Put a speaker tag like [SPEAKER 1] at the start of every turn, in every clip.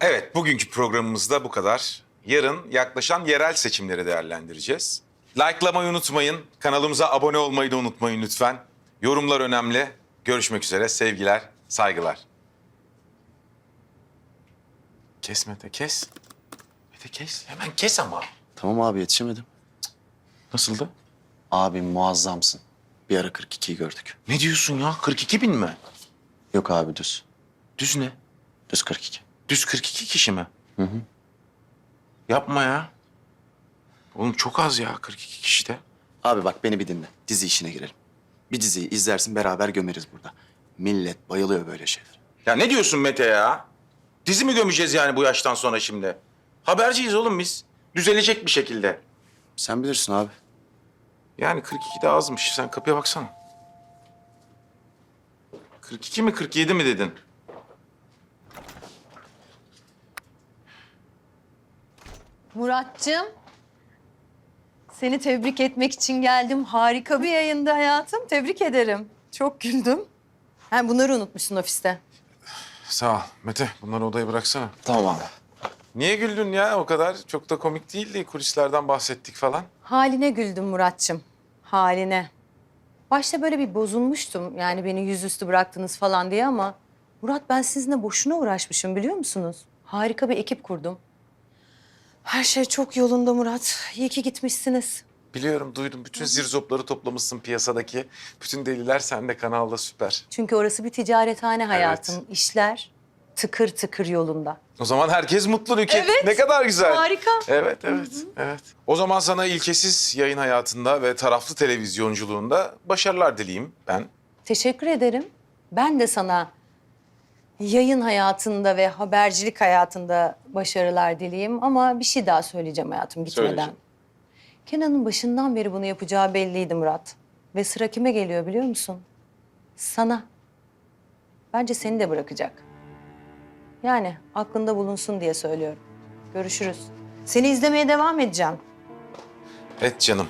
[SPEAKER 1] Evet, bugünkü programımızda bu kadar. Yarın yaklaşan yerel seçimleri değerlendireceğiz. Like'lamayı unutmayın. Kanalımıza abone olmayı da unutmayın lütfen. Yorumlar önemli. Görüşmek üzere. Sevgiler, saygılar. Kes Mete, kes. Mete kes. Hemen kes ama.
[SPEAKER 2] Tamam abi yetişemedim.
[SPEAKER 1] Nasıldı?
[SPEAKER 2] Abi muazzamsın. Bir ara 42'yi gördük.
[SPEAKER 1] Ne diyorsun ya? 42 bin mi?
[SPEAKER 2] Yok abi düz.
[SPEAKER 1] Düz ne?
[SPEAKER 2] Düz 42.
[SPEAKER 1] Düz 42 kişi mi?
[SPEAKER 2] Hı hı.
[SPEAKER 1] Yapma ya. Oğlum çok az ya 42 kişi de.
[SPEAKER 2] Abi bak beni bir dinle. Dizi işine girelim. Bir diziyi izlersin beraber gömeriz burada. Millet bayılıyor böyle şeyler.
[SPEAKER 1] Ya ne diyorsun Mete ya? Dizi mi gömeceğiz yani bu yaştan sonra şimdi? Haberciyiz oğlum biz. Düzelecek bir şekilde.
[SPEAKER 2] Sen bilirsin abi.
[SPEAKER 1] Yani 42 de azmış. Sen kapıya baksana. 42 mi 47 mi dedin?
[SPEAKER 3] Muratcığım. Seni tebrik etmek için geldim. Harika bir yayında hayatım. Tebrik ederim. Çok güldüm. Ha, bunları unutmuşsun ofiste.
[SPEAKER 1] Sağ ol. Mete bunları odaya bıraksana.
[SPEAKER 2] Tamam abi.
[SPEAKER 1] Niye güldün ya o kadar? Çok da komik değildi. Kulislerden bahsettik falan.
[SPEAKER 3] Haline güldüm Muratcığım. Haline. Başta böyle bir bozulmuştum. Yani beni yüzüstü bıraktınız falan diye ama... Murat ben sizinle boşuna uğraşmışım biliyor musunuz? Harika bir ekip kurdum. Her şey çok yolunda Murat. İyi ki gitmişsiniz.
[SPEAKER 1] Biliyorum duydum. Bütün zirzopları toplamışsın piyasadaki. Bütün deliler sende kanalda süper.
[SPEAKER 3] Çünkü orası bir ticarethane hayatım. İşler tıkır tıkır yolunda.
[SPEAKER 1] O zaman herkes mutlu Nüket.
[SPEAKER 3] Evet.
[SPEAKER 1] Ne kadar güzel.
[SPEAKER 3] Harika.
[SPEAKER 1] Evet, evet, evet. O zaman sana ilkesiz yayın hayatında ve taraflı televizyonculuğunda başarılar dileyim ben.
[SPEAKER 3] Teşekkür ederim. Ben de sana yayın hayatında ve habercilik hayatında başarılar dileyim. Ama bir şey daha söyleyeceğim hayatım gitmeden. Kenan'ın başından beri bunu yapacağı belliydi Murat. Ve sıra kime geliyor biliyor musun? Sana. Bence seni de bırakacak. Yani aklında bulunsun diye söylüyorum. Görüşürüz. Seni izlemeye devam edeceğim.
[SPEAKER 1] Et canım,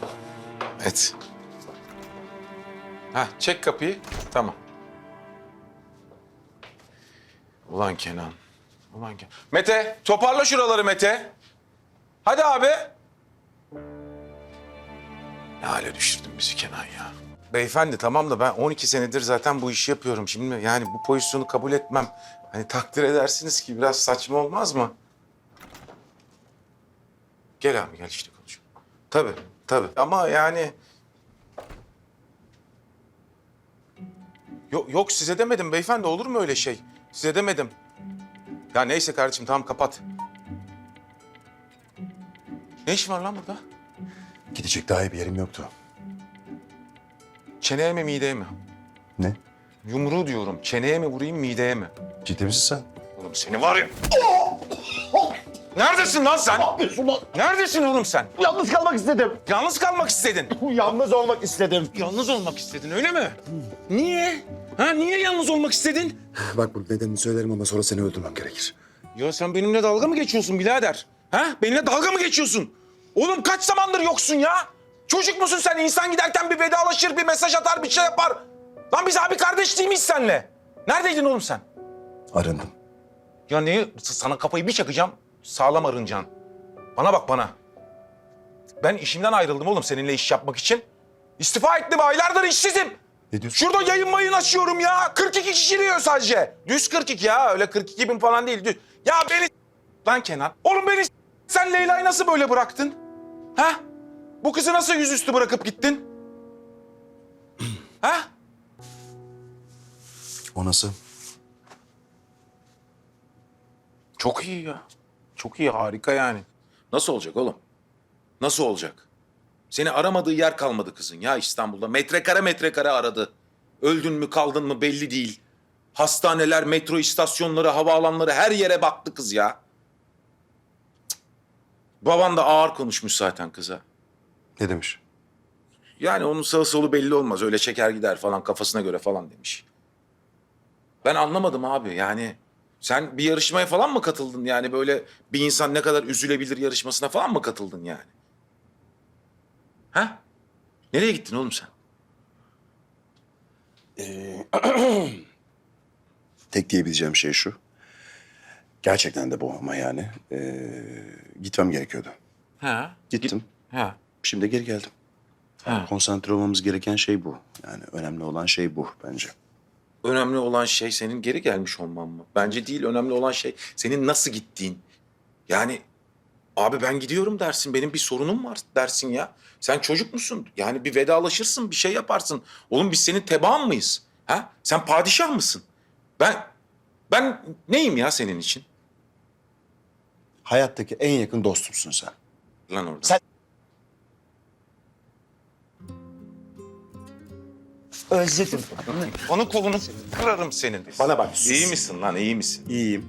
[SPEAKER 1] et. Ha, çek kapıyı. Tamam. Ulan Kenan. Ulan Kenan. Mete, toparla şuraları Mete. Hadi abi. Ne hale düşürdün bizi Kenan ya. Beyefendi tamam da ben 12 senedir zaten bu işi yapıyorum. Şimdi yani bu pozisyonu kabul etmem. Hani takdir edersiniz ki biraz saçma olmaz mı? Gel abi gel işte konuşalım. Tabii tabii ama yani... Yok, yok size demedim beyefendi olur mu öyle şey? Size demedim. Ya neyse kardeşim tamam kapat. Ne işin var lan burada?
[SPEAKER 4] Gidecek daha iyi bir yerim yoktu.
[SPEAKER 1] Çeneye mi mideye mi?
[SPEAKER 4] Ne?
[SPEAKER 1] Yumruğu diyorum. Çeneye mi vurayım mideye mi?
[SPEAKER 4] Ciddi misin sen?
[SPEAKER 1] Oğlum seni var ya... Neredesin lan sen? Neredesin oğlum sen?
[SPEAKER 5] Yalnız kalmak istedim.
[SPEAKER 1] Yalnız kalmak istedin.
[SPEAKER 5] Yalnız olmak istedim.
[SPEAKER 1] Yalnız olmak istedin öyle mi? Niye? Ha niye yalnız olmak istedin?
[SPEAKER 4] Bak bu nedenini söylerim ama sonra seni öldürmem gerekir.
[SPEAKER 1] Ya sen benimle dalga mı geçiyorsun birader? Ha? Benimle dalga mı geçiyorsun? Oğlum kaç zamandır yoksun ya? Çocuk musun sen? İnsan giderken bir vedalaşır, bir mesaj atar, bir şey yapar. Lan biz abi kardeş değil miyiz senle? Neredeydin oğlum sen?
[SPEAKER 4] Arındım.
[SPEAKER 1] Ya neye? Sana kafayı bir çakacağım, sağlam arınacaksın. Bana bak bana. Ben işimden ayrıldım oğlum seninle iş yapmak için. İstifa ettim, aylardır işsizim.
[SPEAKER 4] Ne diyorsun?
[SPEAKER 1] Şurada yayın mayın açıyorum ya. 42 kişi diyor sadece. Düz 42 ya. Öyle 42 bin falan değil. Düz. Ya beni lan Kenan. Oğlum beni sen Leyla'yı nasıl böyle bıraktın? Ha? Bu kızı nasıl yüzüstü bırakıp gittin? ha?
[SPEAKER 4] O nasıl?
[SPEAKER 1] Çok iyi ya. Çok iyi, harika yani. Nasıl olacak oğlum? Nasıl olacak? Seni aramadığı yer kalmadı kızın ya İstanbul'da. Metrekare metrekare aradı. Öldün mü kaldın mı belli değil. Hastaneler, metro istasyonları, havaalanları her yere baktı kız ya. Cık. Baban da ağır konuşmuş zaten kıza.
[SPEAKER 4] Ne demiş?
[SPEAKER 1] Yani onun sağı solu belli olmaz. Öyle çeker gider falan kafasına göre falan demiş. Ben anlamadım abi yani. Sen bir yarışmaya falan mı katıldın yani böyle bir insan ne kadar üzülebilir yarışmasına falan mı katıldın yani? Ha? Nereye gittin oğlum sen?
[SPEAKER 4] Tek diyebileceğim şey şu. Gerçekten de bu ama yani. Ee, gitmem gerekiyordu.
[SPEAKER 1] Ha.
[SPEAKER 4] Gittim.
[SPEAKER 1] Ha.
[SPEAKER 4] Şimdi geri geldim.
[SPEAKER 1] Ha.
[SPEAKER 4] Konsantre olmamız gereken şey bu. Yani önemli olan şey bu bence.
[SPEAKER 1] Önemli olan şey senin geri gelmiş olman mı? Bence değil. Önemli olan şey senin nasıl gittiğin. Yani abi ben gidiyorum dersin. Benim bir sorunum var dersin ya. Sen çocuk musun? Yani bir vedalaşırsın, bir şey yaparsın. Oğlum biz senin tebaan mıyız? Ha? Sen padişah mısın? Ben ben neyim ya senin için?
[SPEAKER 4] Hayattaki en yakın dostumsun sen.
[SPEAKER 1] Lan orada.
[SPEAKER 4] Sen- Özledim.
[SPEAKER 1] Onun kolunu kırarım senin.
[SPEAKER 4] Bana bak, sus.
[SPEAKER 1] İyi misin lan? iyi misin?
[SPEAKER 4] İyiyim.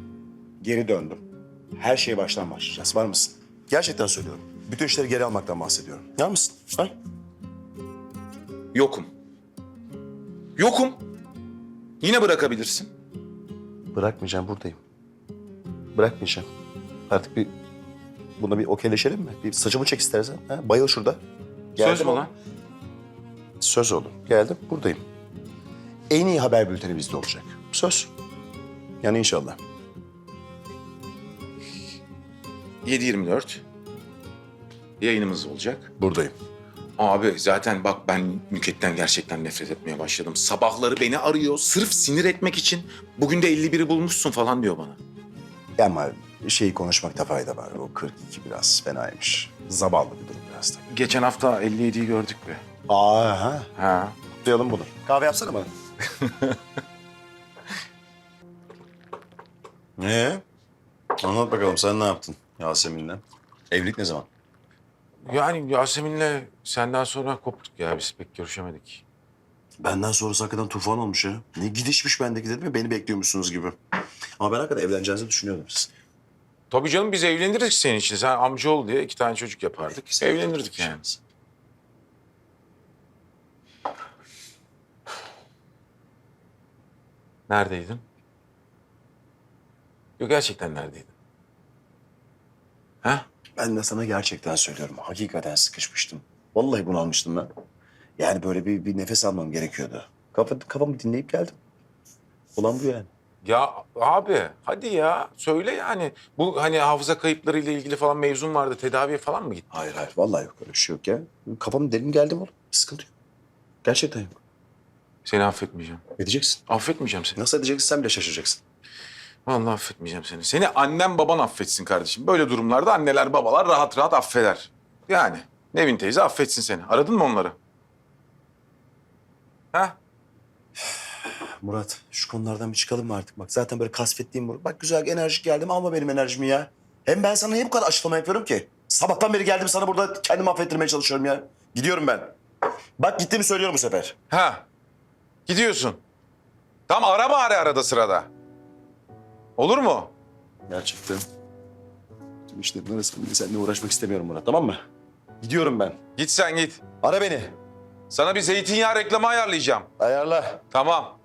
[SPEAKER 4] Geri döndüm. Her şeye baştan başlayacağız. Var mısın? Gerçekten söylüyorum. Bütün işleri geri almaktan bahsediyorum. Var mısın? Ha?
[SPEAKER 1] Yokum. Yokum. Yine bırakabilirsin.
[SPEAKER 4] Bırakmayacağım buradayım. Bırakmayacağım. Artık bir buna bir okeyleşelim mi? Bir saçımı çek istersen. Ha? Bayıl şurada.
[SPEAKER 1] Söz mü
[SPEAKER 4] oğlum.
[SPEAKER 1] lan?
[SPEAKER 4] Söz oğlum. Geldim buradayım. En iyi haber bülteni bizde olacak. Söz. Yani inşallah.
[SPEAKER 1] 7-24 yayınımız olacak.
[SPEAKER 4] Buradayım.
[SPEAKER 1] Abi zaten bak ben Nüket'ten gerçekten nefret etmeye başladım. Sabahları beni arıyor sırf sinir etmek için. Bugün de 51'i bulmuşsun falan diyor bana.
[SPEAKER 4] Ama şeyi konuşmakta fayda var. O 42 biraz fenaymış. Zavallı bir durum biraz da.
[SPEAKER 1] Geçen hafta 57'yi gördük be.
[SPEAKER 4] Aa ha.
[SPEAKER 1] Ha.
[SPEAKER 4] Kutlayalım bunu. Kahve yapsana bana. ne? Anlat bakalım sen ne yaptın Yasemin'le? Evlilik ne zaman?
[SPEAKER 1] Yani Yasemin'le senden sonra koptuk ya biz pek görüşemedik.
[SPEAKER 4] Benden sonrası hakikaten tufan olmuş ya. Ne gidişmiş bendeki dedim ya beni bekliyormuşsunuz gibi. Ama ben hakikaten evleneceğinizi düşünüyordum siz.
[SPEAKER 1] Tabii canım biz evlenirdik senin için. Sen amca ol diye iki tane çocuk yapardık. Evlenirdik yani. Neredeydin? Yok gerçekten neredeydin? Ha?
[SPEAKER 4] Ben de sana gerçekten söylüyorum. Hakikaten sıkışmıştım. Vallahi bunalmıştım ben. Yani böyle bir, bir nefes almam gerekiyordu. Kafa, kafamı dinleyip geldim. Olan bu yani.
[SPEAKER 1] Ya abi hadi ya söyle yani. Bu hani hafıza kayıplarıyla ilgili falan mevzun vardı. Tedaviye falan mı gittin?
[SPEAKER 4] Hayır hayır vallahi yok öyle bir şey yok ya. Kafamı derin geldim oğlum. Sıkıntı yok. Gerçekten yok.
[SPEAKER 1] Seni affetmeyeceğim.
[SPEAKER 4] Edeceksin.
[SPEAKER 1] Affetmeyeceğim seni.
[SPEAKER 4] Nasıl edeceksin sen bile şaşıracaksın.
[SPEAKER 1] Vallahi affetmeyeceğim seni. Seni annem baban affetsin kardeşim. Böyle durumlarda anneler babalar rahat rahat affeder. Yani Nevin teyze affetsin seni. Aradın mı onları? Ha?
[SPEAKER 4] Murat şu konulardan bir çıkalım mı artık? Bak zaten böyle kasvettiğim bu. Bak güzel enerjik geldim alma benim enerjimi ya. Hem ben sana niye bu kadar açıklama yapıyorum ki? Sabahtan beri geldim sana burada kendimi affettirmeye çalışıyorum ya. Gidiyorum ben. Bak gittiğimi söylüyorum bu sefer.
[SPEAKER 1] Ha? Gidiyorsun. Tam arama ara arada sırada. Olur mu?
[SPEAKER 4] Gerçekten. Tüm işlerin arasında seninle uğraşmak istemiyorum Murat tamam mı? Gidiyorum ben.
[SPEAKER 1] Git sen git.
[SPEAKER 4] Ara beni.
[SPEAKER 1] Sana bir zeytinyağı reklamı ayarlayacağım.
[SPEAKER 4] Ayarla.
[SPEAKER 1] Tamam.